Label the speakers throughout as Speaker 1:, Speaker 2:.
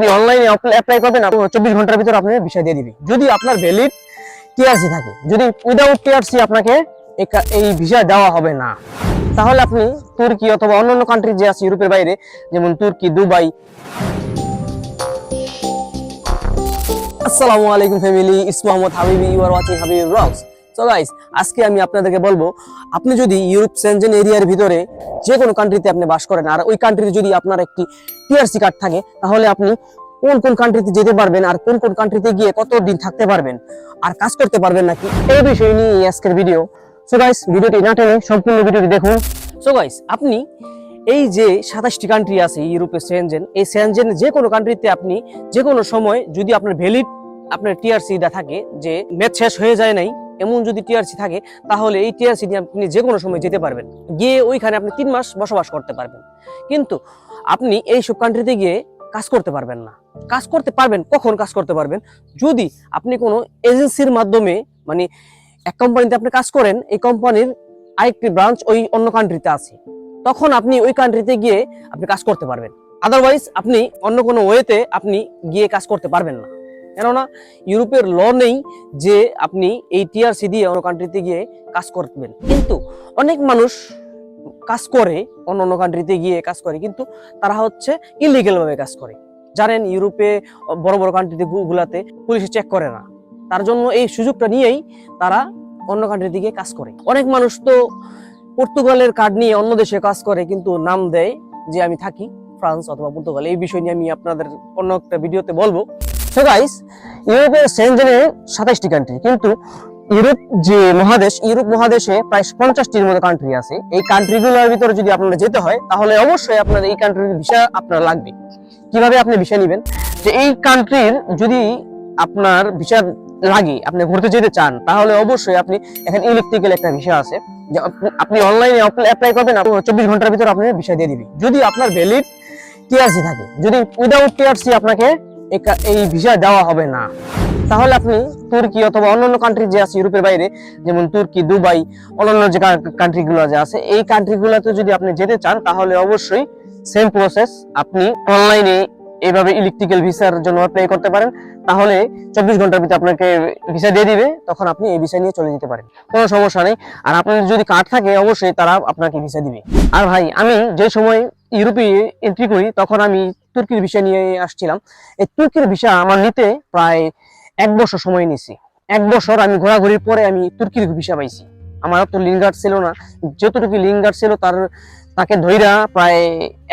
Speaker 1: আপনি অনলাইনে অ্যাপ্লাই করবেন চব্বিশ ঘণ্টার ভিতর আপনি ভিসা দিয়ে দিবে। যদি আপনার ভ্যালিড টিআরসি থাকে, যদি উইদাউট টিআরসি আপনাকে এই ভিসা দেওয়া হবে না, তাহলে আপনি তুর্কি অথবা অন্যান্য কান্ট্রি যে আছে, ইউরোপের বাইরে, যেমন তুর্কি, দুবাই। আসসালামু আলাইকুম family is Habibi you are watching Habibi vlogs so আজকে আমি আপনাদেরকে বলব, আপনি যদি ইউরোপ সেনজেন এরিয়ার ভিতরে যে কোনো কান্ট্রিতে আপনি বাস করেন, আর ওই কান্ট্রিতে যদি আপনার একটি টিআরসি কার্ড থাকে, তাহলে আপনি কোন কোন কান্ট্রিতে যেতে পারবেন আর কোন কোন কান্ট্রিতে গিয়ে কত দিন থাকতে পারবেন। আর কাজ করতে পারবেন নাকি? এই বিষয় নিয়ে আজকের ভিডিও সো গাইস ভিডিওটি না টেনে সম্পূর্ণ ভিডিওটি দেখুন। সো গাইস আপনি এই যে সাতাশটি কান্ট্রি আছে ইউরোপে সেনজেন এই সেনজেন যে কোনো কান্ট্রিতে আপনি যে কোনো সময় যদি আপনার ভ্যালিড আপনার টিআরসিটা থাকে, যে ম্যাচ শেষ হয়ে যায় নাই এমন যদি টিআরসি থাকে, তাহলে এই টিআরসি নিয়ে আপনি যে কোনো সময় যেতে পারবেন। গিয়ে ওইখানে আপনি তিন মাস বসবাস করতে পারবেন। কিন্তু আপনি এই সব কান্ট্রিতে গিয়ে কাজ করতে পারবেন না। কাজ করতে পারবেন, কখন কাজ করতে পারবেন? যদি আপনি কোনো এজেন্সির মাধ্যমে মানে এক কোম্পানিতে আপনি কাজ করেন, এই কোম্পানির আরেকটি ব্রাঞ্চ ওই অন্য কান্ট্রিতে আছে, তখন আপনি ওই কান্ট্রিতে গিয়ে আপনি কাজ করতে পারবেন। আদারওয়াইজ আপনি অন্য কোনো ওয়েতে আপনি গিয়ে কাজ করতে পারবেন না। কেননা ইউরোপের ল নেই যে আপনি এই টিআরসি দিয়ে অন্য কান্ট্রিতে গিয়ে কাজ করবেন। কিন্তু অনেক মানুষ কাজ করে অন্য অন্য কান্ট্রিতে গিয়ে কাজ করে, কিন্তু তারা হচ্ছে ইলিগেল ভাবে কাজ করে। জানেন, ইউরোপে বড় বড় কান্ট্রিতে গুলাতে পুলিশে চেক করে না। তার জন্য এই সুযোগটা নিয়েই তারা অন্য কান্ট্রিতে গিয়ে কাজ করে। অনেক মানুষ তো পর্তুগালের কার্ড নিয়ে অন্য দেশে কাজ করে, কিন্তু নাম দেয় যে আমি থাকি ফ্রান্স অথবা পর্তুগাল। এই বিষয় নিয়ে আমি আপনাদের অন্য একটা ভিডিওতে বলব। তো গাইস ইউরোপের সাতাইশটি কান্ট্রি কিন্তু ইউরোপ যে মহাদেশ ইউরোপ মহাদেশে প্রায় পঞ্চাশটির মতো কান্ট্রি আছে। এই কান্ট্রিগুলোর ভিতরে যদি আপনারা যেতে হয়, তাহলে অবশ্যই আপনার এই কান্ট্রির ভিসা আপনার লাগবে। কীভাবে আপনি ভিসা নেবেন? যে এই কান্ট্রির যদি আপনার ভিসা লাগে, আপনি ঘুরতে যেতে চান, তাহলে অবশ্যই আপনি এখানে ইলেকট্রিক্যাল একটা ভিসা আছে। আপনি অনলাইনে অ্যাপ্লাই করবেন চব্বিশ ঘণ্টার ভিতর আপনি ভিসা দিয়ে দিবে। যদি আপনার ভ্যালিড টিআরসি থাকে, যদি উইদাউট টিআরসি আপনাকে এই ভিসা দেওয়া হবে না। তাহলে আপনি তুর্কি অথবা অন্যান্য কান্ট্রি যে আছে ইউরোপের বাইরে, যেমন তুর্কি, দুবাই, অন্যান্য যে কান্ট্রিগুলো যে আছে, এই কান্ট্রিগুলোতে যদি আপনি যেতে চান, তাহলে অবশ্যই সেম প্রসেস আপনি অনলাইনে এইভাবে ইলেকট্রিক্যাল ভিসার জন্য অ্যাপ্লাই করতে পারেন। তাহলে চব্বিশ ঘণ্টার ভিতরে আপনাকে ভিসা দিয়ে দিবে, তখন আপনি এই ভিসা নিয়ে চলে যেতে পারেন। কোনো সমস্যা নেই। আর আপনার যদি কার্ড থাকে, অবশ্যই তারা আপনাকে ভিসা দিবে। আর ভাই, আমি যে সময় ইউরোপে এন্ট্রি করি, তখন আমি তুর্কির ভিসা নিয়ে আসছিলাম। এই তুর্কির ভিসা আমার নিতে প্রায় এক বছর সময় নিছি এক বছর আমি ঘোরাঘুরির পরে আমি তুর্কির ভিসা পাইছি। আমার তো লিঙ্গার ছিল না। যতটুকু লিঙ্গার ছিল তার, তাকে ধইরা প্রায়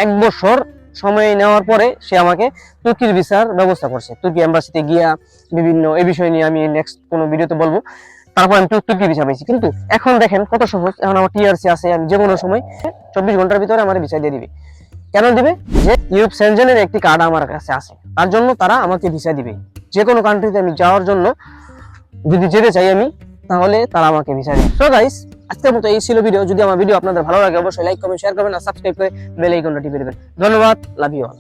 Speaker 1: এক বছর সময় নেওয়ার পরে সে আমাকে তুর্কির ভিসার ব্যবস্থা করছে। তুর্কি এম্বাসিতে গিয়া বিভিন্ন এ বিষয় নিয়ে আমি নেক্সট কোনো ভিডিওতে বলব। তারপর আমি তুর- তুর্কি ভিসা পেয়েছি কিন্তু এখন দেখেন কত সহজ, এখন আমার টিআরসি আছে, আমি যে কোনো সময় চব্বিশ ঘণ্টার ভিতরে আমার ভিসা দিয়ে দিবে। কেন দিবে? যে ইউরোপ সেনজেনের একটি কার্ড আমার কাছে আছে। তার জন্য তারা আমাকে ভিসা দিবে। যে কোনো কান্ট্রিতে আমি যাওয়ার জন্য যদি যেতে চাই আমি, তাহলে তারা আমাকে ভিসা দিবে। সো গাইস আজকের মতো এই ছিল ভিডিও যদি আমার ভিডিও আপনাদের ভালো লাগে, অবশ্যই লাইক কমেন্ট শেয়ার করবেন আর সাবস্ক্রাইব করে বেল আইকনটা টিপে দেবেন। ধন্যবাদ লাভ ইউ অল